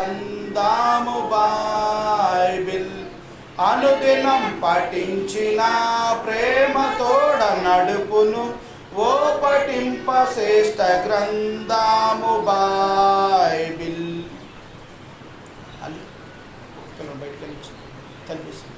అందాము బైబిల్. అనుదినం పఠించిన ప్రేమతోడ నడుపును. ఓ పఠింప శ్రేష్ట గ్రంథాము బా అని పిల్లలు బయటకు వెళ్ళి కనిపిస్తుంది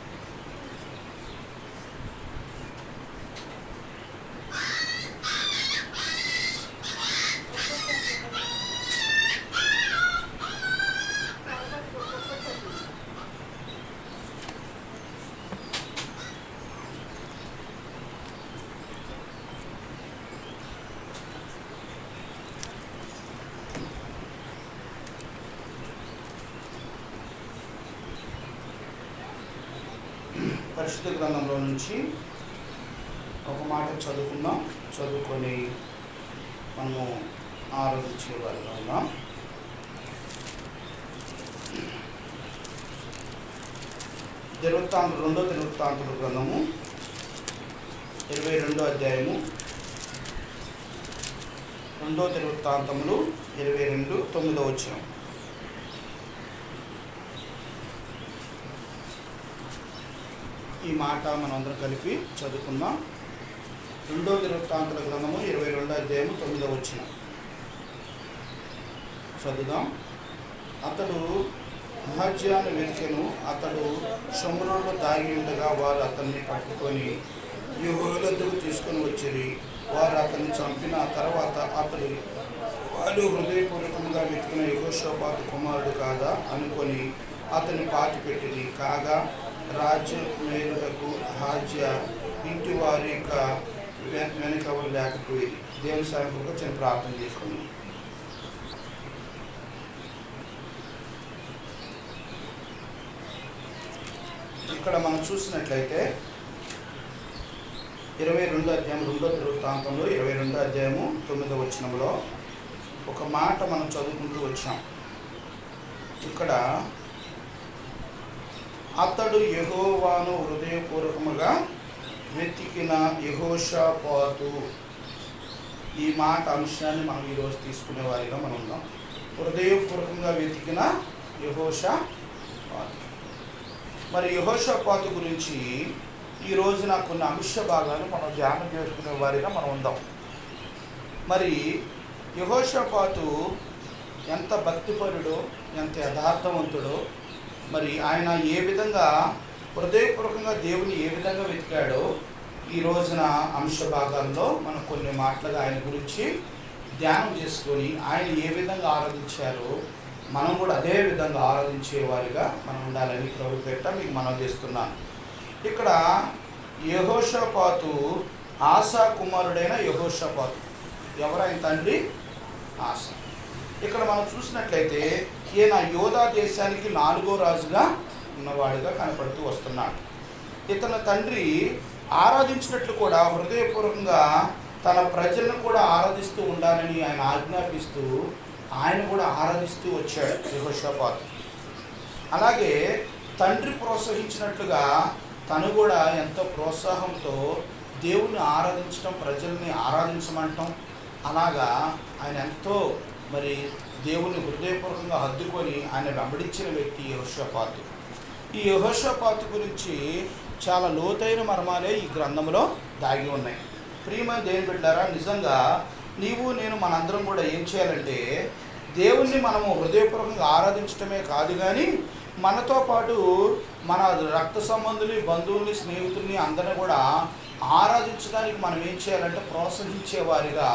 పరిశుద్ధ గ్రంథంలో నుంచి ఒక మాట చదువుకుందాం. చదువుకొని మనము ఆరోగించే వారిగా ఉన్నాం దినవృత్తాంతులు రెండో దినవృత్తాంతుల గ్రంథము ఇరవై రెండో అధ్యాయము రెండో దినవృత్తాంతములు ఇరవై రెండు తొమ్మిదో వచ్చినాము ఈ మాట మనందరం కలిపి చదువుకుందాం. రెండో దినవృత్తాంతుల గ్రంథము ఇరవై రెండో అధ్యాయము తొమ్మిదో వచ్చిన. చదువుదాం. అతడు మహజ్యాన్ని వెతికెను అతడు సముద్రంలో దాగి ఉండగా వారు అతన్ని పట్టుకొని యువలద్దకు తీసుకొని వచ్చిరి. వారు అతన్ని చంపిన తర్వాత అతడు వాళ్ళు హృదయపూర్వకంగా వెతికిన యుగోషోపాత కుమారుడు కాదా? అనుకొని అతన్ని పాతి పెట్టింది కాగా రాజ్య మేలులకు రాజ్య ఇంటి వారి యొక్క వె- లేకపోయేది లేకపోయింది దేవుని సాయంత్రం చిన్న ప్రార్థన చేసుకున్నాం ఇక్కడ మనం చూసినట్లయితే ఇరవై రెండో అధ్యాయం రెండో వృత్తాంతంలో ఇరవై రెండో అధ్యాయము తొమ్మిదో వచనంలో ఒక మాట మనం చదువుకుంటూ వచ్చాం ఇక్కడ అతడు యహోవాను హృదయపూర్వకముగా వెతికిన యహోషాపాతు. ఈ మాట అంశాన్ని మనం ఈరోజు తీసుకునే వారిగా మనం ఉన్నాం. హృదయపూర్వకంగా వెతికిన యహోషాపాతు. మరి యహోషాపాతు గురించి ఈ రోజున కొన్ని అంశ భాగాలు మనం ధ్యానం చేసుకునే వారిగా మనం ఉందాం. మరి యహోషపాతు ఎంత భక్తిపరుడో ఎంత యథార్థవంతుడో మరి ఆయన ఏ విధంగా హృదయపూర్వకంగా దేవుని ఏ విధంగా వెతికాడో ఈ రోజున అంశ భాగాల్లో మనం కొన్ని మాటలుగా ఆయన గురించి ధ్యానం చేసుకొని ఆయన ఏ విధంగా ఆరాధించారో మనం కూడా అదే విధంగా ఆరాధించే వారిగా మనం ఉండాలని ప్రభు పెట్ట మీకు మనం చేస్తున్నాను. ఇక్కడ యహోషపాతు ఆశా కుమారుడైన యహోషపాతు. ఎవరైన తండ్రి? ఆశ ఇక్కడ మనం చూసినట్లయితే ఈయన యోధా దేశానికి నాలుగో రాజుగా ఉన్నవాడుగా కనపడుతూ వస్తున్నాడు. ఇతని తండ్రి ఆరాధించినట్లు కూడా హృదయపూర్వకంగా తన ప్రజలను కూడా ఆరాధిస్తూ ఉండాలని ఆయన ఆజ్ఞాపిస్తూ ఆయన కూడా ఆరాధిస్తూ వచ్చాడు యహోషాపాత్. అలాగే తండ్రి ప్రోత్సహించినట్లుగా తను కూడా ఎంతో ప్రోత్సాహంతో దేవుని ఆరాధించడం ప్రజల్ని ఆరాధించమంటం అలాగా ఆయన ఎంతో మరి దేవుని హృదయపూర్వకంగా హద్దుకొని ఆయన వెంబడించిన వ్యక్తి యహోషపాతు. ఈ యహోషపాతు గురించి చాలా లోతైన మర్మాలే ఈ గ్రంథంలో దాగి ఉన్నాయి. ప్రియమైన దేవుని బిడ్డారా నిజంగా నీవు నేను మనందరం కూడా ఏం చేయాలంటే దేవుణ్ణి మనము హృదయపూర్వకంగా ఆరాధించటమే కాదు కానీ మనతో పాటు మన రక్త సంబంధుల్ని బంధువుల్ని స్నేహితుల్ని అందరిని కూడా ఆరాధించడానికి మనం ఏం చేయాలంటే ప్రోత్సహించే వారిగా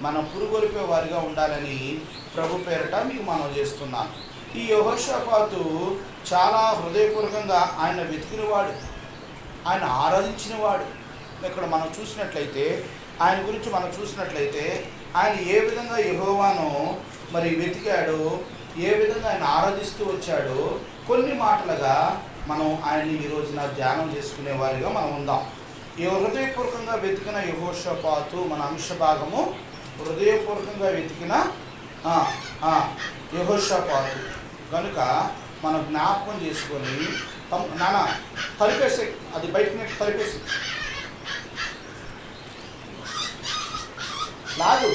మనం పురుగొలిపే వారిగా ఉండాలని ప్రభు పేరట మీకు మనం చేస్తున్నాను ఈ యహోషపాతు చాలా హృదయపూర్వకంగా ఆయన వెతికినవాడు. ఆయన ఆరాధించినవాడు. ఇక్కడ మనం చూసినట్లయితే ఆయన గురించి మనం చూసినట్లయితే ఆయన ఏ విధంగా యహోవాను మరి వెతికాడో ఏ విధంగా ఆయన ఆరాధిస్తూ వచ్చాడో కొన్ని మాటలుగా మనం ఆయన్ని ఈ రోజున ధ్యానం చేసుకునే వారిగా మనం ఉందాం. ఈ హృదయపూర్వకంగా వెతికిన యహోషపాతు మన అంశ భాగము హృదయపూర్వకంగా వెతికిన ఆ, కనుక మనం జ్ఞాపకం చేసుకొని తమ నాన్న తలిపేసే అది బయట నెట్టి తలిపేసి లాదు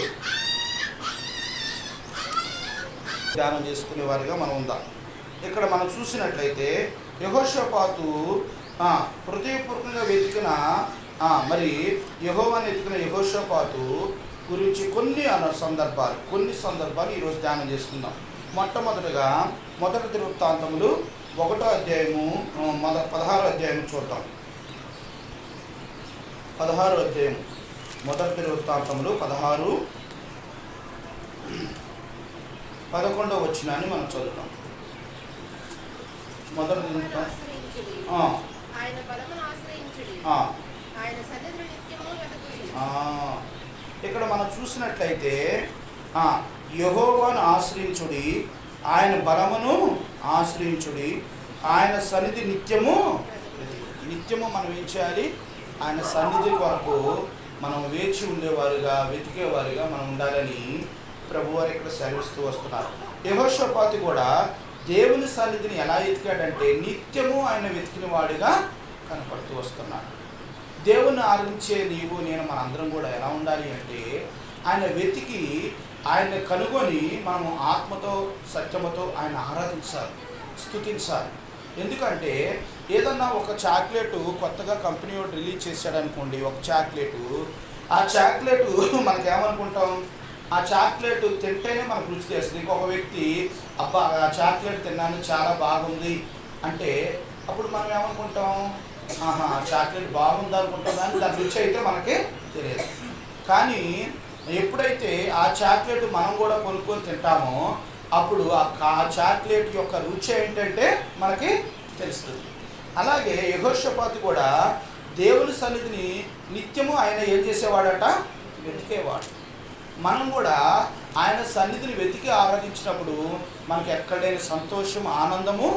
ధ్యానం చేసుకునే వారిగా మనం ఉందాం. ఇక్కడ మనం చూసినట్లయితే యహోషపాతు ఆ, హృదయపూర్వకంగా వెతికిన మరి యహోవాన్ని ఎత్తుకున్న యహోషపాతు గురించి కొన్ని సందర్భాలు కొన్ని సందర్భాలు ఈరోజు ధ్యానం చేసుకుందాం. మొట్టమొదటిగా మొదటి తిరువృత్తాంతములు ఒకటో అధ్యాయము మొద పదహారో అధ్యాయం చూద్దాం. పదహారు అధ్యాయం మొదటి తిరువృత్తాంతములు పదహారు పదకొండవ వచ్చినాన్ని మనం చదువుతాం మొదటి ఆయన ఇక్కడ మనం చూసినట్లయితే యహోవాను ఆశ్రయించుడి ఆయన బలమును ఆశ్రయించుడి ఆయన సన్నిధి నిత్యము నిత్యము మనం ఏం చేయాలి? ఆయన సన్నిధి కొరకు మనం వేచి ఉండేవారుగా వెతికేవారుగా మనం ఉండాలని ప్రభువారు ఇక్కడ సెలవిస్తూ వస్తున్నారు. యహోషపాతి కూడా దేవుని సన్నిధిని ఎలా ఎతికాడంటే నిత్యము ఆయన వెతికిన వాడిగా కనపడుతూ వస్తున్నాడు దేవుని ఆరించే నీవు నేను మనందరం కూడా ఎలా ఉండాలి అంటే ఆయన వెతికి ఆయన కనుగొని మనము ఆత్మతో సత్యముతో ఆయన ఆరాధించాలి స్థుతించాలి ఎందుకంటే ఏదన్నా ఒక చాక్లెట్ కొత్తగా కంపెనీ ఒకటి రిలీజ్ చేశాడనుకోండి ఒక చాక్లెట్ ఆ చాక్లెట్ మనకేమనుకుంటాం? ఆ చాక్లెట్ తింటేనే మనకు రుచి చేస్తుంది ఇంకొక వ్యక్తి అబ్బా ఆ చాక్లెట్ తిన్నాను చాలా బాగుంది. అంటే అప్పుడు మనం ఏమనుకుంటాం ఆహా చాక్లెట్ బాగుంది అనుకుంటుందని దాని రుచి అయితే మనకి తెలియదు. కానీ ఎప్పుడైతే ఆ చాక్లెట్ మనం కూడా కొనుక్కొని తింటామో అప్పుడు ఆ చాక్లెట్ యొక్క రుచి ఏంటంటే మనకి తెలుస్తుంది. అలాగే యహోషపాతి కూడా దేవుని సన్నిధిని నిత్యము ఆయన ఏం చేసేవాడట? వెతికేవాడు. మనం కూడా ఆయన సన్నిధిని వెతికి ఆరాధించినప్పుడు మనకి ఎక్కడైనా సంతోషం ఆనందము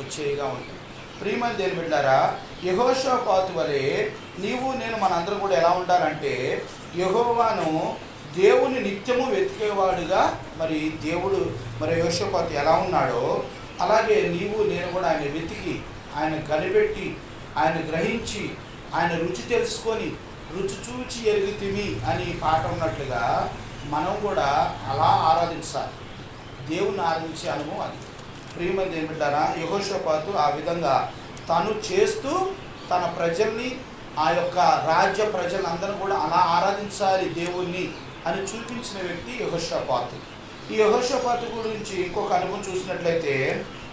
వచ్చేగా ఉంటుంది. ప్రియమని దేని బిడ్డారా యహోషపాతు వలె నీవు నేను మనందరం కూడా ఎలా ఉండాలంటే యహోవాను దేవుని నిత్యము వెతికేవాడుగా మరి దేవుడు మరి యహోషపాతు ఎలా ఉన్నాడో అలాగే నీవు నేను కూడా ఆయన వెతికి ఆయన కనిపెట్టి ఆయన గ్రహించి ఆయన రుచి తెలుసుకొని రుచి చూచి ఎరుగుతిమి అని పాట ఉన్నట్లుగా మనం కూడా అలా ఆరాధించాలి. దేవుని ఆరాధించే అనుభవం అది. ప్రియమంది ఏమిటారా యహోషపాతు ఆ విధంగా తను చేస్తూ తన ప్రజల్ని ఆ యొక్క రాజ్య ప్రజలందరూ కూడా అలా ఆరాధించాలి దేవుణ్ణి అని చూపించిన వ్యక్తి యహోషపాతు. ఈ యహోషపాతు గురించి ఇంకొక అనుభవం చూసినట్లయితే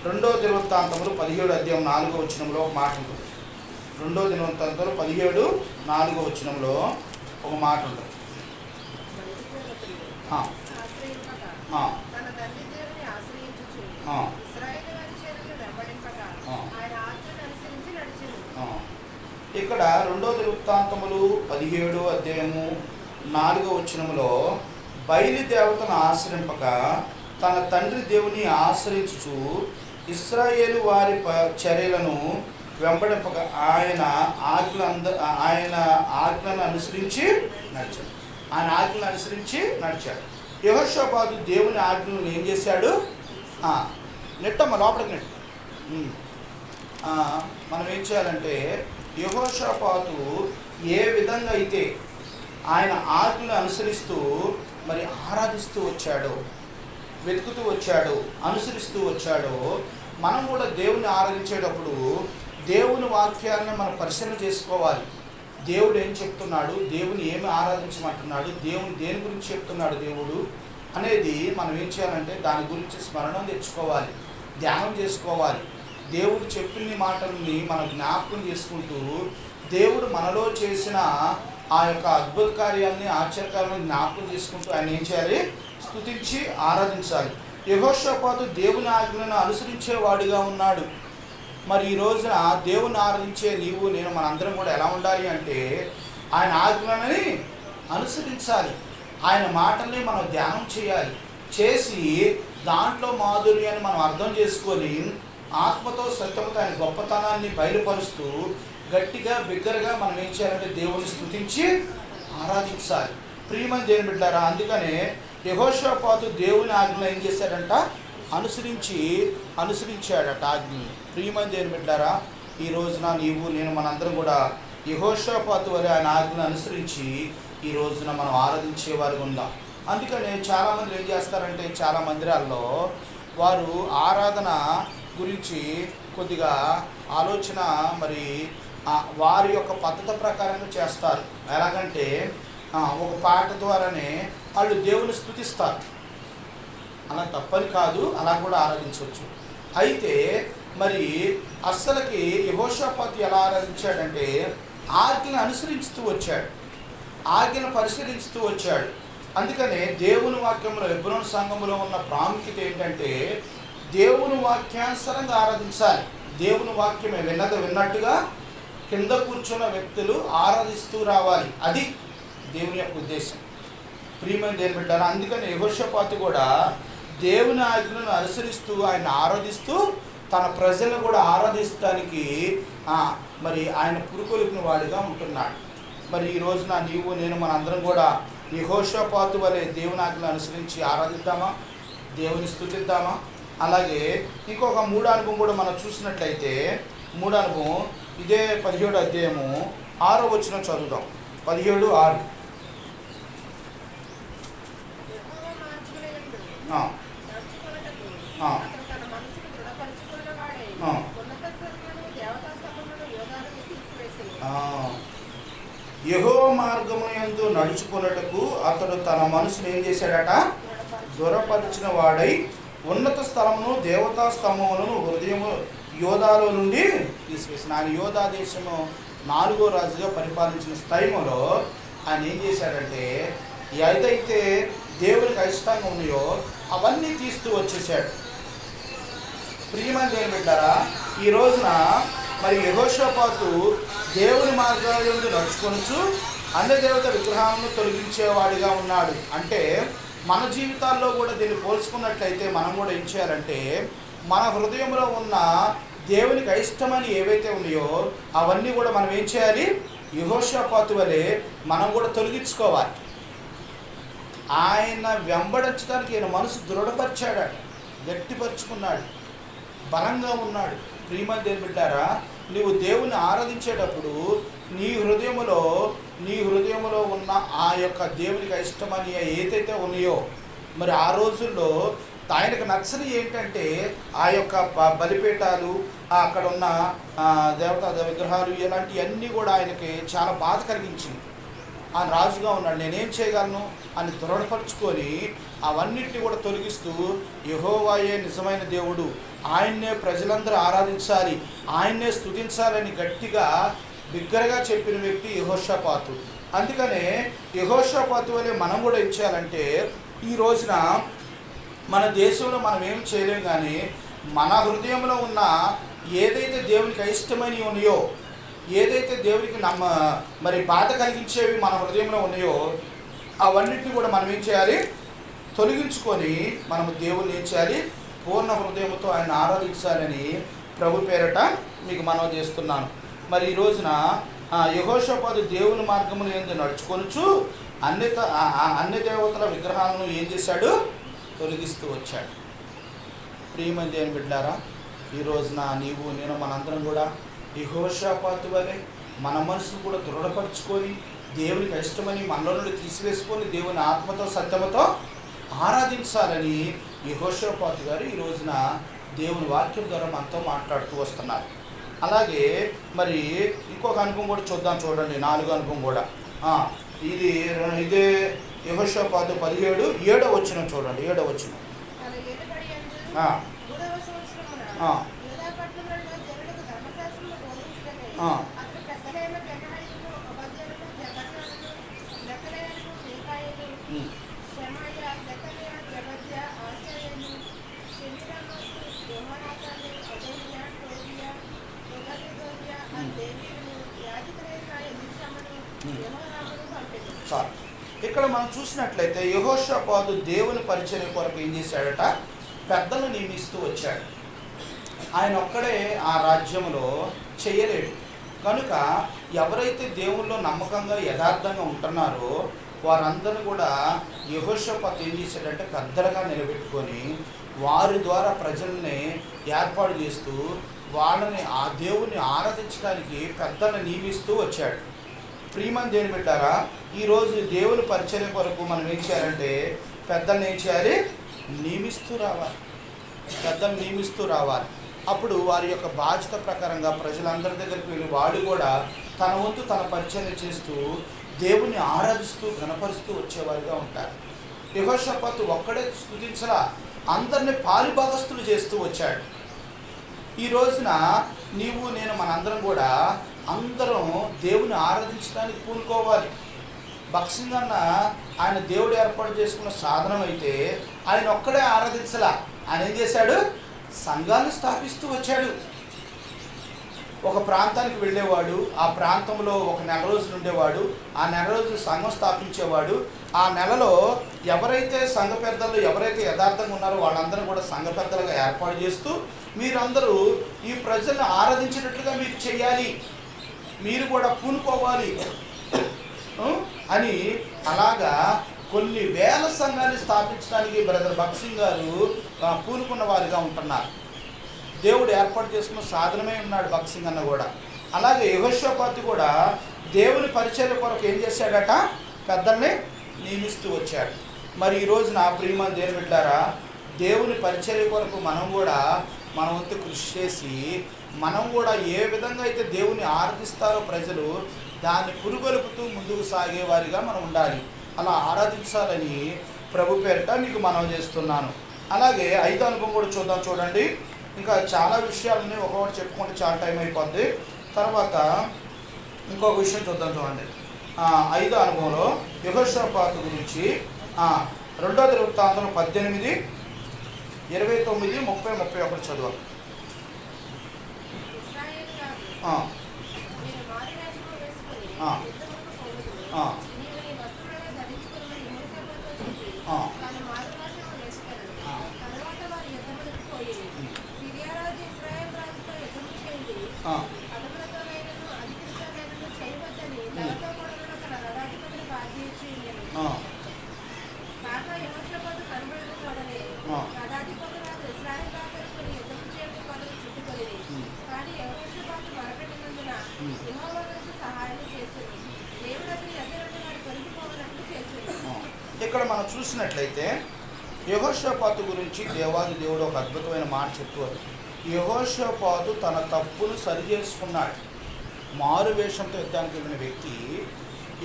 రెండో దినవృత్తాంతములు పదిహేడు అధ్యాయం నాలుగో వచనంలో ఒక మాట ఉంటుంది. రెండో దినవృత్తాంతంలో పదిహేడు నాలుగో వచనంలో ఒక మాట ఉంటుంది. ఆ, ఆశ్రయింపక ఆ, తన తండ్రి దేవుని ఆశ్రయించుచు ఆ. ఇశ్రాయేలు వారి చేతులను వెంబడింపక ఆ. ఆయన ఆజ్ఞను అనుసరించి నడిచెను ఆ. ఇక్కడ రెండో వృత్తాంతములు పదిహేడు అధ్యాయము నాలుగో వచనములో బయలుదేవతను ఆశ్రయింపక తన తండ్రి దేవుని ఆశ్రయించుచు ఇస్రాయేలు వారి ప- చర్యలను వెంబడింపక ఆయన ఆజ్ఞ అంద ఆయన ఆజ్ఞను అనుసరించి నడిచాడు. ఆయన ఆజ్ఞను అనుసరించి నడిచాడు. యహోషోపాదు దేవుని ఆజ్ఞలను ఏం చేశాడు? నెట్టమ్మ లోపలికి నెట్ట. మనం ఏం చేయాలంటే యహోషపాతు ఏ విధంగా అయితే ఆయన ఆజ్ఞను అనుసరిస్తూ మరి ఆరాధిస్తూ వచ్చాడో వెతుకుతూ వచ్చాడో అనుసరిస్తూ వచ్చాడో మనం కూడా దేవుని ఆరాధించేటప్పుడు దేవుని వాక్యాలను మనం పరిశీలన చేసుకోవాలి. దేవుడు ఏం చెప్తున్నాడు? దేవుని ఏమి ఆరాధించమంటున్నాడు? దేవుని దేని గురించి చెప్తున్నాడు దేవుడు? అనేది మనం ఏం చేయాలంటే దాని గురించి స్మరణం తెచ్చుకోవాలి. ధ్యానం చేసుకోవాలి. దేవుడు చెప్పిన మాటల్ని మనం జ్ఞాపకం చేసుకుంటూ దేవుడు మనలో చేసిన ఆ యొక్క అద్భుత కార్యాలని ఆశ్చర్యకాలను జ్ఞాపకం చేసుకుంటూ ఆయన ఏం చేయాలి? స్థుతించి ఆరాధించాలి. యహోషపాతు దేవుని ఆజ్ఞను అనుసరించేవాడిగా ఉన్నాడు. మరి ఈ రోజున దేవుని ఆరాధించే నీవు నేను మనందరం కూడా ఎలా ఉండాలి అంటే ఆయన ఆజ్ఞలని అనుసరించాలి. ఆయన మాటల్ని మనం ధ్యానం చేయాలి. చేసి దాంట్లో మాధుర్యాన్ని మనం అర్థం చేసుకొని ఆత్మతో సత్యముతో ఆయన గొప్పతనాన్ని బయలుపరుస్తూ గట్టిగా బిగ్గరగా మనం ఏం చేయాలంటే దేవుని స్థుతించి ఆరాధించాలి. ప్రియమని దేవుని బిడ్డారా అందుకనే యహోషపాతు దేవుని ఆజ్ఞ ఏం చేశాడంట? అనుసరించి అనుసరించాడట ఆజ్ఞ. ప్రియమని దేవుని బిడ్డారా ఈ రోజున నీవు నేను మనందరం కూడా యహోషపాతు వారి ఆయన ఆజ్ఞను అనుసరించి ఈ రోజున మనం ఆరాధించే వారికి ఉందాం. అందుకనే చాలామంది ఏం చేస్తారంటే చాలా మందిరాల్లో వారు ఆరాధన గురించి కొద్దిగా ఆలోచన మరి వారి యొక్క పద్ధతి ప్రకారంగా చేస్తారు. ఎలాగంటే ఒక పాట ద్వారానే వాళ్ళు దేవుని స్థుతిస్తారు. అలా తప్పని కాదు అలా కూడా ఆరాధించవచ్చు. అయితే మరి అస్సలకి యహోషాపాతి ఎలా ఆరాధించాడంటే ఆజ్ఞను అనుసరిస్తూ వచ్చాడు. ఆజ్ఞను పరిశీలిస్తూ వచ్చాడు. అందుకనే దేవుని వాక్యంలో ఎబ్రోన్ సంఘములో ఉన్న ప్రాముఖ్యత ఏంటంటే దేవుని వాక్యానుసరంగా ఆరాధించాలి. దేవుని వాక్యమే విన్నది విన్నట్టుగా కింద కూర్చున్న వ్యక్తులు ఆరాధిస్తూ రావాలి. అది దేవుని యొక్క ఉద్దేశం. ప్రియమైన దేవుని పెట్టారు అందుకని యహోషపాతి కూడా దేవుని ఆజ్ఞలను అనుసరిస్తూ ఆయన ఆరాధిస్తూ తన ప్రజలను కూడా ఆరాధిస్తానికి మరి ఆయన పురుకొలిపిన వాడిగా ఉంటున్నాడు. మరి ఈ రోజున నీవు నేను మన అందరం కూడా యహోషపాతు వలె దేవుని ఆజ్ఞలు అనుసరించి ఆరాధిద్దామా? దేవుని స్థుతిద్దామా? అలాగే ఇంకొక మూడు అనుభవం కూడా మనం చూసినట్లయితే మూడు అనుభవం ఇదే పదిహేడు అధ్యాయము ఆరో వచ్చిన చదువుదాం. పదిహేడు ఆరు. యహో నడుచుకొనుటకు అతడు తన మార్గము ఎందు నడుచుకున్నటకు అతడు తన మనసును ఏం చేశాడట? దృఢపరచు- దూరపరిచిన వాడై ఉన్నత స్థలమును దేవతా స్తంభములను హృదయము యోధాలో నుండి తీసివేసిన. ఆయన యోధా దేశము నాలుగో రాజుగా పరిపాలించిన స్థైములో ఆయన ఏం చేశాడంటే ఏదైతే దేవునికి అయిష్టంగా ఉన్నాయో అవన్నీ తీస్తూ వచ్చేసాడు. ప్రియమైన దేవుని పెట్టారా ఈ రోజున మరి యహోషపాతు దేవుని మార్గాల నుండి నడుచుకొనుచు అన్ని దేవత విగ్రహాలను తొలగించేవాడిగా ఉన్నాడు. అంటే మన జీవితాల్లో కూడా దీన్ని పోల్చుకున్నట్లయితే మనం కూడా ఏం చేయాలంటే మన హృదయంలో ఉన్న దేవునికి అయిష్టమని ఏవైతే ఉన్నాయో అవన్నీ కూడా మనం ఏం చేయాలి? యహోషపాతు వలె మనం కూడా తొలగించుకోవాలి. ఆయన వెంబడించడానికి ఈయన మనసు దృఢపరిచాడు గట్టిపరుచుకున్నాడు బలంగా ఉన్నాడు. ప్రియమ దేవుని బిడ్డారా నీవు దేవుని ఆరాధించేటప్పుడు నీ హృదయములో నీ హృదయంలో ఉన్న ఆ యొక్క దేవునికి ఇష్టమని ఏదైతే ఉన్నాయో మరి ఆ రోజుల్లో ఆయనకు నచ్చని ఏంటంటే ఆ యొక్క బలిపేటాలు బలిపీఠాలు అక్కడ ఉన్న దేవతా విగ్రహాలు ఇలాంటివన్నీ కూడా ఆయనకి చాలా బాధ కలిగించింది. ఆయన రాజుగా ఉన్నాడు నేనేం చేయగలను అని దృఢపరుచుకొని అవన్నిటిని కూడా తొలగిస్తూ యహోవాయే నిజమైన దేవుడు ఆయన్నే ప్రజలందరూ ఆరాధించాలి ఆయన్నే స్తుతించాలని గట్టిగా బిగ్గరగా చెప్పిన వ్యక్తి యహోషపాతు. అందుకనే యహోషపాతు అనే మనం కూడా ఇచ్చేయాలంటే ఈ రోజున మన దేశంలో మనం ఏం చేయలేం కానీ మన హృదయంలో ఉన్న ఏదైతే దేవునికి అయిష్టమైనవి ఉన్నాయో ఏదైతే దేవునికి నమ్మ మరి బాధ కలిగించేవి మన హృదయంలో ఉన్నాయో అవన్నిటిని కూడా మనం ఏం చేయాలి? తొలగించుకొని మనము దేవుణ్ణి ఏం చేయాలి? పూర్ణ హృదయంతో ఆయన ఆరాధించాలని ప్రభు పేరట మీకు మనవి చేస్తున్నాను. మరి ఈ రోజున ఆ, దేవుని మార్గము ఏంది నడుచుకొనుచు అన్ని ఆ- అన్ని దేవతల విగ్రహాలను ఏం చేశాడు? తొలగిస్తూ వచ్చాడు. ప్రియమైన దేవుని బిడ్డారా ఈ రోజున నీవు నేను మనందరం కూడా యహోషపాతు వలె మన మనసును కూడా దృఢపరుచుకొని దేవునికి ఇష్టమని మనలో నుండి తీసివేసుకొని దేవుని ఆత్మతో సత్యమతో ఆరాధించాలని యహోషపాతు గారు ఈ రోజున దేవుని వాక్యం ద్వారా మనతో మాట్లాడుతూ వస్తున్నారు. అలాగే మరి ఇంకొక అనుభవం కూడా చూద్దాం చూడండి నాలుగో అనుభవం కూడా. ఇది ఇదే యెహోషాపాతు పదిహేడు ఏడో వచ్చిన చూడండి ఏడో వచ్చిన తన సార్. ఇక్కడ మనం చూసినట్లయితే యహోషపాదు దేవుని పరిచయం కొరకు ఏం చేశాడట? పెద్దలు నియమిస్తూ వచ్చాడు. ఆయన ఒక్కడే ఆ రాజ్యంలో చేయలేడు. కనుక ఎవరైతే దేవుల్లో నమ్మకంగా యథార్థంగా ఉంటున్నారో వారందరూ కూడా యహోషపాత్ ఏం చేశాడంటే పెద్దలుగా నిలబెట్టుకొని వారి ద్వారా ప్రజల్ని ఏర్పాటు చేస్తూ వాళ్ళని ఆ దేవుని ఆరాధించడానికి పెద్దలను నియమిస్తూ వచ్చాడు. ప్రియమని దేని పెట్టారా ఈరోజు దేవుని పరిచర్య కొరకు మనం ఏం చేయాలంటే పెద్దల్ని ఏం చేయాలి? నియమిస్తూ రావాలి. పెద్దలు నియమిస్తూ రావాలి. అప్పుడు వారి యొక్క బాధ్యత ప్రకారంగా ప్రజలందరి దగ్గరికి వెళ్ళి వాడు కూడా తన వంతు తన పరిచయం చేస్తూ దేవుని ఆరాధిస్తూ గణపరుస్తూ వచ్చేవారిగా ఉంటారు. యహోషపాతు ఒక్కడే స్థుతించలా అందరిని పాలిభాగస్తులు చేస్తూ వచ్చాడు. ఈ రోజున నీవు నేను మనందరం కూడా అందరం దేవుని ఆరాధించడానికి పూనుకోవాలి. భక్సింగ్ అన్న ఆయన దేవుడు ఏర్పాటు చేసుకున్న సాధనం అయితే ఆయన ఒక్కడే ఆరాధించలా. ఆయన ఏం చేశాడు? సంఘాన్ని స్థాపిస్తూ వచ్చాడు. ఒక ప్రాంతానికి వెళ్ళేవాడు ఆ ప్రాంతంలో ఒక నెల రోజులు ఉండేవాడు ఆ నెల రోజులు సంఘం స్థాపించేవాడు. ఆ నెలలో ఎవరైతే సంఘ పెద్దలు ఎవరైతే యథార్థంగా ఉన్నారో వాళ్ళందరూ కూడా సంఘ పెద్దలుగా ఏర్పాటు చేస్తూ మీరందరూ ఈ ప్రజలను ఆరాధించినట్లుగా మీరు చేయాలి. మీరు కూడా పూనుకోవాలి. అని అలాగా కొన్ని వేల సంఘాన్ని స్థాపించడానికి బ్రదర్ భక్సింగ్ గారు పూనుకున్న వారిగా ఉంటున్నారు. దేవుడు ఏర్పాటు చేసుకున్న సాధనమే ఉన్నాడు భక్సింగ్ అన్న కూడా. అలాగే యహోషోపాతి కూడా దేవుని పరిచర్య కొరకు ఏం చేశాడట? పెద్దల్ని నియమిస్తూ వచ్చాడు. మరి ఈ రోజున ప్రియమ దేవుని బిడ్డారా దేవుని పరిచర్య కొరకు మనం కూడా మన వంతు కృషి చేసి మనం కూడా ఏ విధంగా అయితే దేవుని ఆరాధిస్తారో ప్రజలు దాన్ని పురుగొలుపుతూ ముందుకు సాగేవారిగా మనం ఉండాలి. అలా ఆరాధించాలని ప్రభు పేరిట మీకు మనం చేస్తున్నాను. అలాగే ఐదో అనుభవం కూడా చూద్దాం చూడండి. ఇంకా చాలా విషయాలని ఒకటి చెప్పుకుంటే చాలా టైం అయిపోద్ది. తర్వాత ఇంకొక విషయం చూద్దాం చూడండి. ఐదో అనుభవంలో యుగశ్వపాతు గురించి రెండో వృత్తాంతం పద్దెనిమిది ఇరవై తొమ్మిది ముప్పై ముప్పై ఒకటి చదవాలి ఆ, నేను మారువేషము వేసుకొని ఆ. యుద్ధమునకు పోవుదును. ఆ. నీవు నీ వస్త్రాలను ధరించుకొనుమని యెహోషాపాతుతో చెప్పి, ఆ. తాను మారువేషము వేసుకొనెను. ఆ. తరువాత వారు యుద్ధమునకు పోయిరి. ఉమ్. సిరియా రాజు ఇశ్రాయేలు రాజుతో యుద్ధము చేయుడి. ఆ, అడవులతోనైనను, అధికృతమైనను చేయవద్దని తనతో కూడిన ఒక రథాధిపతిని బాధ్యత ఉండెను. ఆ, కాక యెహోషాపాతు కనబడిన చూడలే. ఆ. రథాధిపతురాలు ఇశ్రాయేలు రాజులతో యుద్ధము చేయుటకు మొదలు చుట్టుకొనిరి. ఉమ్. కానీ యెహోషాపాతు మొరపెట్టినందున ఉమ్. యెహోవా వారికి సహాయం చేసెను. దేవుడు అతని ఎదుట నుండి వారు తొలగిపోవునట్లు చేసెను. ఆ. ఇక్కడ మనం చూసినట్లయితే యహోషపాతు గురించి దేవాది దేవుడు ఒక అద్భుతమైన మాట చెప్తారు యహోషపాతు తన తప్పును సరి చేసుకున్నాడు. మారు వేషంతో యుద్ధానికి వెళ్ళిన వ్యక్తి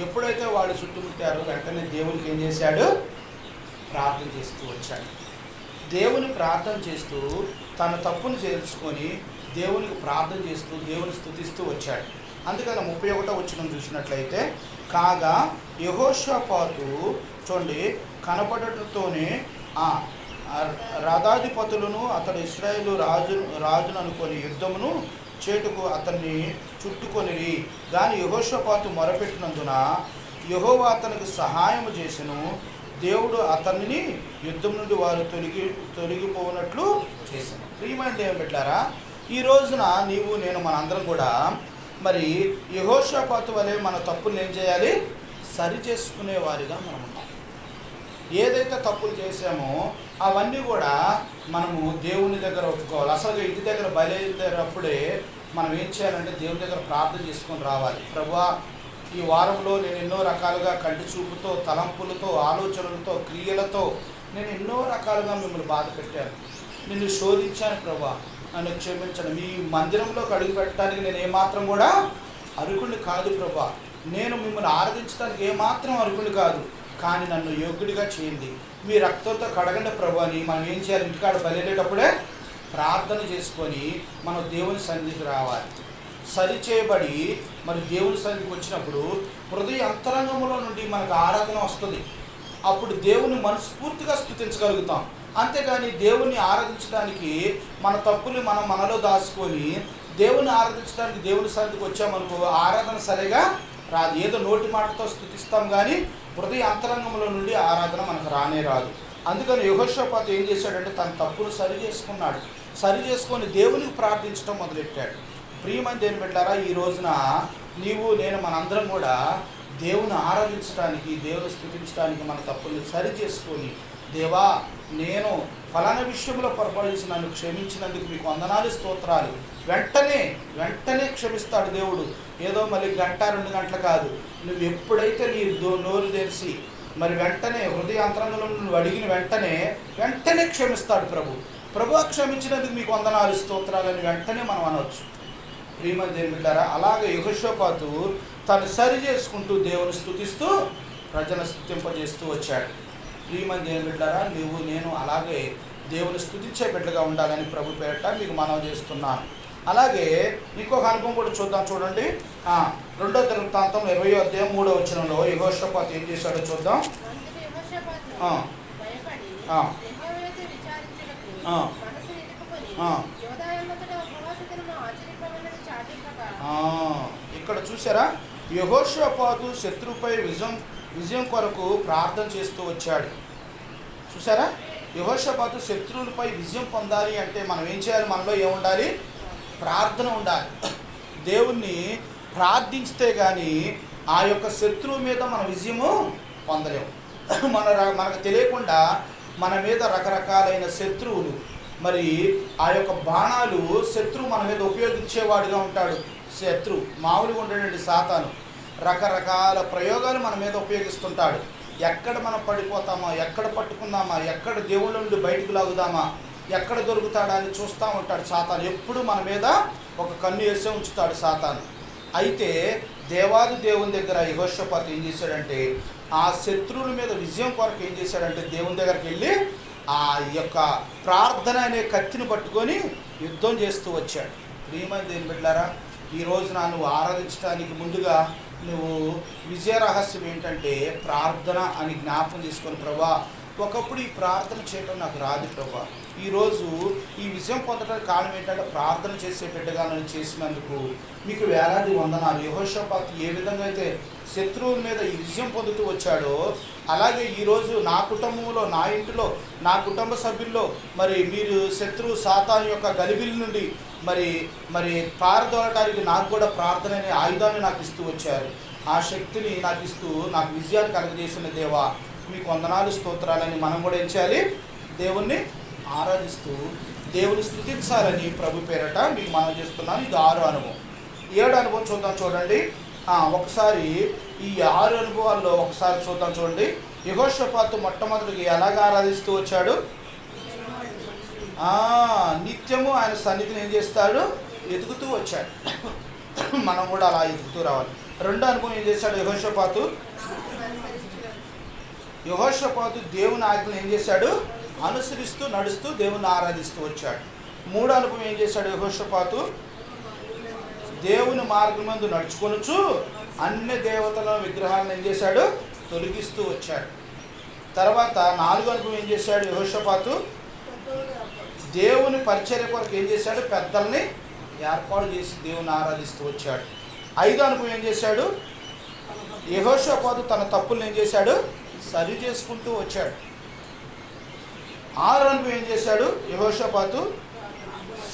ఎప్పుడైతే వాళ్ళు చుట్టుముట్టారో వెంటనే దేవునికి ఏం చేశాడు? ప్రార్థన చేస్తూ వచ్చాడు. దేవుని ప్రార్థన చేస్తూ తన తప్పును చేర్చుకొని దేవునికి ప్రార్థన చేస్తూ దేవుని స్థుతిస్తూ వచ్చాడు. అందుకని ముప్పై ఒకటో వచ్చిన చూసినట్లయితే కాగా యహోషపాతు చూడండి కనపడటంతోనే ఆ రథాధిపతులను అతడు ఇస్రాయేల్ రాజు రాజును అనుకొని యుద్ధమును చేటుకు అతన్ని చుట్టుకొనిరి. దాని యహోషపాతు మొరపెట్టినందున యహోవా అతనికి సహాయం చేసెను. దేవుడు అతన్ని యుద్ధం నుండి వారు తొలగి తొలగిపోనట్లు చేశాను ప్రియమైన దేవుని పెట్టారా ఈ రోజున నీవు నేను మనందరం కూడా మరి యహోషపాతు వలె మన తప్పులు ఏం చేయాలి? సరి చేసుకునే వారిగా మనం ఉన్నాం ఏదైతే తప్పులు చేసామో అవన్నీ కూడా మనము దేవుని దగ్గర ఒప్పుకోవాలి. అసలు ఇంటి దగ్గర బయలుదేరినప్పుడే మనం ఏం చేయాలంటే దేవుని దగ్గర ప్రార్థన చేసుకొని రావాలి. ప్రభా ఈ వారంలో నేను ఎన్నో రకాలుగా కంటి చూపుతో తలంపులతో ఆలోచనలతో క్రియలతో నేను ఎన్నో రకాలుగా మిమ్మల్ని బాధ పెట్టాను. నిన్ను శోధించాను ప్రభా. నన్ను క్షమించండి. మీ మందిరంలోకి అడుగు పెట్టడానికి నేను ఏమాత్రం కూడా అర్హుడిని కాదు ప్రభా. నేను మిమ్మల్ని ఆరాధించడానికి ఏమాత్రం అరుకుని కాదు. కానీ నన్ను యోగ్యుడిగా చేయండి. మీ రక్తంతో కడగండి ప్రభు. అని మనం ఏం చేయాలి? ఇంటికాడ బయలుదేరేటప్పుడే ప్రార్థన చేసుకొని మనం దేవుని సన్నిధికి రావాలి. సరి చేయబడి మరి దేవుని సన్నిధికి వచ్చినప్పుడు హృదయ అంతరంగంలో నుండి మనకు ఆరాధన వస్తుంది. అప్పుడు దేవుని మనస్ఫూర్తిగా స్థుతించగలుగుతాం. అంతేగాని దేవుణ్ణి ఆరాధించడానికి మన తప్పులు మనం మనలో దాచుకొని దేవుని ఆరాధించడానికి దేవుని సన్నిధికి వచ్చామనుకో ఆరాధన సరిగా రాదు. ఏదో నోటి మాటతో స్థుతిస్తాం కానీ హృదయ అంతరంగంలో నుండి ఆరాధన మనకు రానే రాదు. అందుకని యహోషపాత్ ఏం చేశాడంటే తన తప్పును సరి చేసుకున్నాడు. సరి చేసుకొని దేవునికి ప్రార్థించడం మొదలెట్టాడు. ప్రియమని దేని పెట్టారా ఈ రోజున నీవు నేను మనందరం కూడా దేవుని ఆరాధించడానికి దేవుని స్థుతించడానికి మన తప్పుల్ని సరి చేసుకొని దేవా నేను ఫలానా విషయంలో పొరపాటు చేసి నన్ను క్షమించినందుకు మీకు వందనాలు స్తోత్రాలు. వెంటనే వెంటనే క్షమిస్తాడు దేవుడు. ఏదో మళ్ళీ గంట రెండు గంటలు కాదు. నువ్వు ఎప్పుడైతే నీ దో- నోరు తెరిచి మరి వెంటనే హృదయాంతరంగంలో నువ్వు అడిగిన వెంటనే వెంటనే క్షమిస్తాడు ప్రభు. ప్రభు క్షమించినందుకు మీకు వందనాలు స్తోత్రాలని వెంటనే మనం అనవచ్చు ప్రియమైన దేవుని అలాగే యహోషోపాతు తను సరి చేసుకుంటూ దేవుని స్తుతిస్తూ ప్రజలను స్తుతింపజేస్తూ వచ్చాడు. ప్రియమైన దేవుని బిడ్డారా నువ్వు నేను అలాగే దేవుని స్తుతించే బిడ్డగా ఉండాలని ప్రభు పేరట మీకు మనవి చేస్తున్నాను. అలాగే ఇంకొక అనుభవం కూడా చూద్దాం చూడండి. రెండో దృష్టాంతం ఇరవై అధ్యాయం మూడో వచనంలో యహోషోపాతు ఏం చేశాడో చూద్దాం. ఇక్కడ చూసారా యహోషపాతు శత్రుపై విజయం విజయం కొరకు ప్రార్థన చేస్తూ వచ్చాడు. చూసారా? యహోషపాతు శత్రువులపై విజయం పొందాలి అంటే మనం ఏం చేయాలి? మనలో ఏముండాలి? ప్రార్థన ఉండాలి. దేవుణ్ణి ప్రార్థించితే కానీ ఆ యొక్క శత్రువు మీద మన విజయము పొందలేము. మన మనకు తెలియకుండా మన మీద రకరకాలైన శత్రువులు మరి ఆ యొక్క బాణాలు శత్రువు మన మీద ఉపయోగించేవాడిగా ఉంటాడు. శత్రువు మామూలుగా ఉండేటువంటి సాతాను. రకరకాల ప్రయోగాలు మన మీద ఉపయోగిస్తుంటాడు. ఎక్కడ మనం పడిపోతామా ఎక్కడ పట్టుకుందామా ఎక్కడ దేవుళ్ళ నుండి బయటకు లాగుదామా ఎక్కడ దొరుకుతాడా అని చూస్తూ ఉంటాడు సాతాను. ఎప్పుడు మన మీద ఒక కన్ను వేసే ఉంచుతాడు సాతాను. అయితే దేవాది దేవుని దగ్గర యహోషపాత్ ఏం చేశాడంటే ఆ శత్రువుల మీద విజయం కొరకు ఏం చేశాడంటే దేవుని దగ్గరికి వెళ్ళి ఆ యొక్క ప్రార్థన అనే కత్తిని పట్టుకొని యుద్ధం చేస్తూ వచ్చాడు. ప్రియమైన దేని బిడ్డారా ఈ రోజున నువ్వు ఆరాధించడానికి ముందుగా నువ్వు విజయ రహస్యం ఏంటంటే ప్రార్థన అని జ్ఞాపకం చేసుకొని ప్రభా ఒకప్పుడు ఈ ప్రార్థన చేయడం నాకు రాదు ప్రభా. ఈరోజు ఈ విజయం పొందడానికి కారణం ఏంటంటే ప్రార్థన చేసే బిడ్డగా నన్ను చేసినందుకు మీకు వేలాది వందనాలు. యహోషపాత్ ఏ విధంగా అయితే శత్రువుల మీద ఈ విజయం పొందుతూ వచ్చాడో అలాగే ఈరోజు నా కుటుంబంలో నా ఇంటిలో నా కుటుంబ సభ్యుల్లో మరి మీరు శత్రువు సాతాన్ యొక్క గలిబిలి నుండి మరి మరి పారదోలటానికి నాకు కూడా ప్రార్థన అనే ఆయుధాన్ని నాకు ఇస్తూ వచ్చారు. ఆ శక్తిని నాకు ఇస్తూ నాకు విజయాన్ని కలగజేసిన దేవా మీకు వందనాలు స్తోత్రాలని మనం కూడా ఏం చేయాలి? దేవుణ్ణి ఆరాధిస్తూ దేవుని స్థుతించాలని ప్రభు పేరట మీకు మనం చేస్తున్నాను ఇది ఆరు అనుభవం. ఏడు అనుభవం చూద్దాం చూడండి. ఒకసారి ఈ ఆరు అనుభవాల్లో ఒకసారి చూద్దాం చూడండి. యహోషపాతు మొట్టమొదటికి ఎలాగ ఆరాధిస్తూ వచ్చాడు? నిత్యము ఆయన సన్నిధిని ఏం చేస్తాడు? ఎదుగుతూ వచ్చాడు. మనం కూడా అలా ఎదుగుతూ రావాలి. రెండో అనుభవం ఏం చేశాడు యహోషపాతు? యహోషపాతు దేవుని ఆజ్ఞలు ఏం చేశాడు? అనుసరిస్తూ నడుస్తూ దేవుని ఆరాధిస్తూ వచ్చాడు. మూడో అనుభవం ఏం చేశాడు యహోషపాతు? దేవుని మార్గమందు నడుచుకొనుచు అన్ని దేవతల విగ్రహాలను ఏం చేశాడు? తొలగిస్తూ వచ్చాడు. తర్వాత నాలుగో అనుభవం ఏం చేశాడు యహోషపాతు? దేవుని పరిచర్య కొరకు ఏం చేశాడు? పెద్దల్ని ఏర్పాటు చేసి దేవుని ఆరాధిస్తూ వచ్చాడు. ఐదో అనుభవం ఏం చేశాడు? యహోషపాతు తన తప్పులను ఏం చేశాడు? సరి చేసుకుంటూ వచ్చాడు. ఆరు అనుభవం ఏం చేశాడు? యహోషపాతు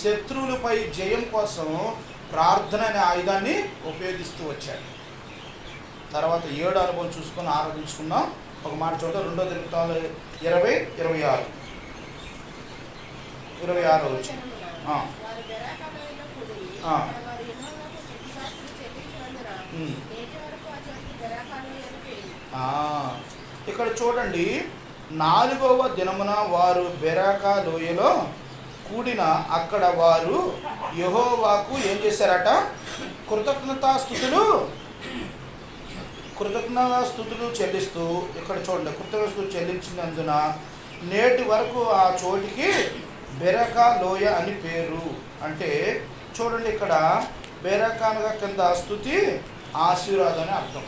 శత్రువులపై జయం కోసం ప్రార్థన అనే ఆయుధాన్ని ఉపయోగిస్తూ వచ్చాడు. తర్వాత ఏడు అనుభవం చూసుకొని ఆరాధించుకున్నాం ఒక మాట చూద్దాం. రెండో తిరుగుతాలు ఇరవై ఇరవై ఆరు. ఇరవై ఆరు వచ్చి ఆ. ఇక్కడ చూడండి నాలుగవ దినమున వారు బెరాకా లోయలో కూడిన అక్కడ వారు యహోవాకు ఏం చేశారట? కృతజ్ఞతాస్థుతులు కృతజ్ఞతాస్థుతులు చెల్లిస్తూ ఇక్కడ చూడండి కృతజ్ఞతలు చెల్లించినందున నేటి వరకు ఆ చోటికి బెరకా లోయ అని పేరు. అంటే చూడండి ఇక్కడ బెరకానగా కింద స్థుతి ఆశీర్వాదం అని అర్థం.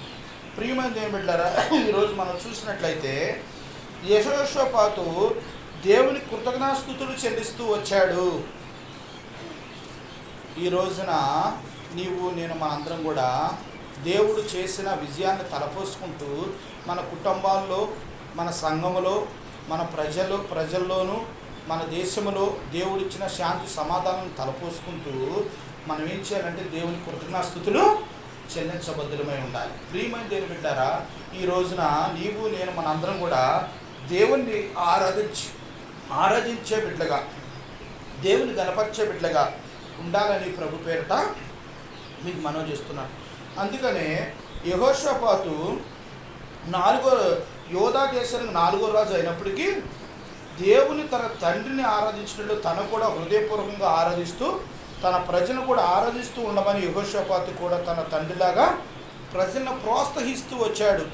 ప్రియమైన దేవుని బిడ్డారా ఈరోజు మనం చూసినట్లయితే యశోషపాతు దేవుని కృతజ్ఞాస్థుతులు చెల్లిస్తూ వచ్చాడు. ఈ రోజున నీవు నేను మనందరం కూడా దేవుడు చేసిన విజయాన్ని తలపోసుకుంటూ మన కుటుంబాల్లో మన సంఘములో మన ప్రజలు ప్రజల్లోనూ మన దేశంలో దేవుడిచ్చిన శాంతి సమాధానం తలపోసుకుంటూ మనం ఏం చేయాలంటే దేవుని కృతజ్ఞాస్థుతులు చెల్లించబద్దులమై ఉండాలి. ప్రియమైన దేవుని బిడ్డారా ఈ రోజున నీవు నేను మనందరం కూడా దేవుణ్ణి ఆరాధించి ఆరాధించే బిడ్డగా దేవుని గణపరిచే బిడ్డగా ఉండాలని ప్రభు పేరిట మీకు మనవి చేస్తున్నాను. అందుకనే యహోషపాతు నాలుగో యోధా దేశానికి నాలుగో రాజు అయినప్పటికీ దేవుని తన తండ్రిని ఆరాధించినట్లు తను కూడా హృదయపూర్వకంగా ఆరాధిస్తూ తన ప్రజలను కూడా ఆరాధిస్తూ ఉండమని యహోషపాతి కూడా తన తండ్రిలాగా ప్రజలను ప్రోత్సహిస్తూ వచ్చాడు.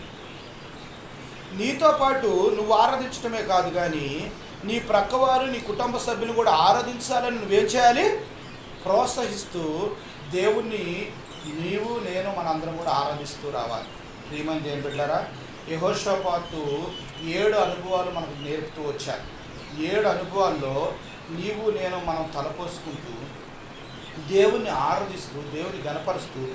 నీతో పాటు నువ్వు ఆరాధించడమే కాదు కానీ నీ ప్రక్కవారు నీ కుటుంబ సభ్యులు కూడా ఆరాధించాలని నువ్వేం చేయాలి? ప్రోత్సహిస్తూ దేవుణ్ణి నీవు నేను మనందరం కూడా ఆరాధిస్తూ రావాలి. ప్రియమని దేని బిడ్డారా యహోషపాతు ఏడు అనుభవాలు మనకు నేర్పుతూ వచ్చారు ఏడు అనుభవాల్లో నీవు నేను మనం తలపోసుకుంటూ దేవుణ్ణి ఆరాధిస్తూ దేవుని గనపరుస్తూ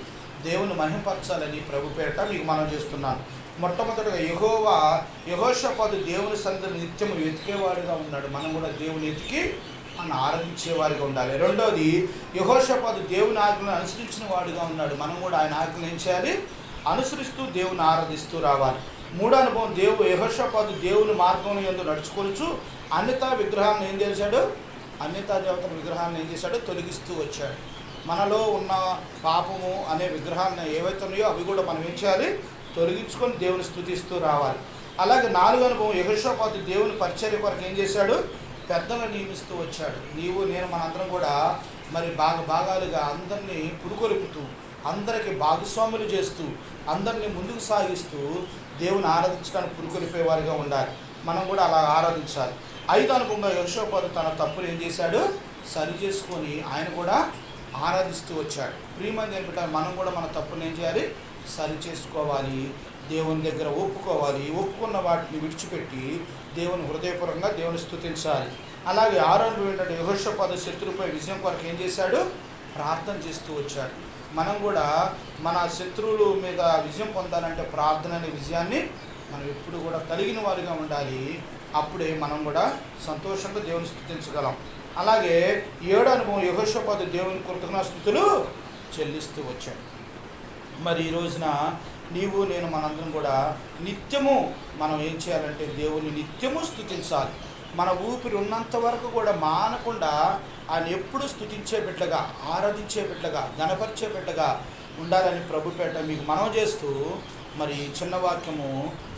దేవుని మహింపరచాలని ప్రభు పేరట మీకు మనం చేస్తున్నాను. మొట్టమొదటిగా యహోవా యహోషపాదు దేవుని సన్నిధిని నిత్యము వెతికేవాడిగా ఉన్నాడు. మనం కూడా దేవుని ఎతికి మనం ఆరాధించేవారిగా ఉండాలి. రెండవది యహోషపాదు దేవుని ఆజ్ఞను అనుసరించిన వాడిగా ఉన్నాడు. మనం కూడా ఆయన ఆజ్ఞలు ఏం చేయాలి? అనుసరిస్తూ దేవుని ఆరాధిస్తూ రావాలి. మూడో అనుభవం దేవు యహోషపాదు దేవుని మార్గంలో ఎందుకు నడుచుకోవచ్చు అన్యతా విగ్రహాన్ని ఏం చేశాడు అన్యతా దేవతల విగ్రహాలను ఏం చేశాడో? తొలగిస్తూ వచ్చాడు. మనలో ఉన్న పాపము అనే విగ్రహాలను ఏవైతే ఉన్నాయో అవి కూడా మనం ఏం చేయాలి? తొలగించుకొని దేవుని స్థుతిస్తూ రావాలి. అలాగే నాలుగు అనుభవం యహోషపాతు దేవుని పరిచర్య కొరకు ఏం చేశాడు? పెద్దలను నియమిస్తూ వచ్చాడు. నీవు నేను మనందరం కూడా మరి బాగా భాగాలుగా అందరినీ పురుకొలుపుతూ అందరికీ భాగస్వాములు చేస్తూ అందరినీ ముందుకు సాగిస్తూ దేవుని ఆరాధించడానికి పురుకొలిపేవారిగా ఉండాలి. మనం కూడా అలా ఆరాధించాలి. ఐదు అనుకుండా యశోపాదు తన తప్పులు ఏం చేశాడు? సరి చేసుకొని ఆయన కూడా ఆరాధిస్తూ వచ్చాడు. ప్రియమంది ఏంటంటే మనం కూడా మన తప్పులు ఏం చేయాలి? సరి చేసుకోవాలి. దేవుని దగ్గర ఒప్పుకోవాలి. ఒప్పుకున్న వాటిని విడిచిపెట్టి దేవుని హృదయపూర్వకంగా దేవుని స్థుతించాలి. అలాగే ఆరోగ్యం ఏంటంటే యహోషపాద శత్రువుపై విజయం కొరకు ఏం చేశాడు? ప్రార్థన చేస్తూ వచ్చాడు. మనం కూడా మన శత్రువుల మీద విజయం పొందాలంటే ప్రార్థన అనే విజయాన్ని మనం ఎప్పుడు కూడా కలిగిన వారిగా ఉండాలి. అప్పుడే మనం కూడా సంతోషంగా దేవుని స్థుతించగలం. అలాగే ఏడు అనుభవం యహోషపాదు దేవుని కృతజ్ఞాస్తుతులు చెల్లిస్తూ వచ్చాడు. మరి ఈ రోజున నీవు నేను మనందరం కూడా నిత్యము మనం ఏం చేయాలంటే దేవుని నిత్యము స్థుతించాలి. మన ఊపిరి ఉన్నంత వరకు కూడా మానకుండా ఆయన ఎప్పుడు స్థుతించే బిడ్డగా ఆరాధించే బిడ్డగా గణపరిచే బిడ్డగా ఉండాలని ప్రభుపేట మీకు మనం చేస్తూ మరి చిన్న వాక్యము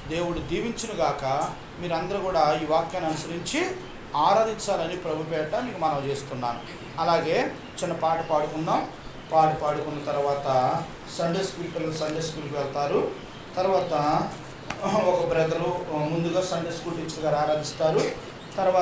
దేవుడు దీవించునుగాక మీరందరూ కూడా ఈ వాక్యాన్ని అనుసరించి ఆరాధించాలని ప్రభుపేట మీకు మనం చేస్తున్నాను. అలాగే చిన్న పాట పాడుకుందాం. పాట పాడుకున్న తర్వాత సండే స్కూల్ పిల్లలు సండే స్కూల్కి వెళ్తారు. తర్వాత ఒక బ్రదరు ముందుగా సండే స్కూల్ టీచర్ గారు ఆరాధిస్తారు. తర్వాత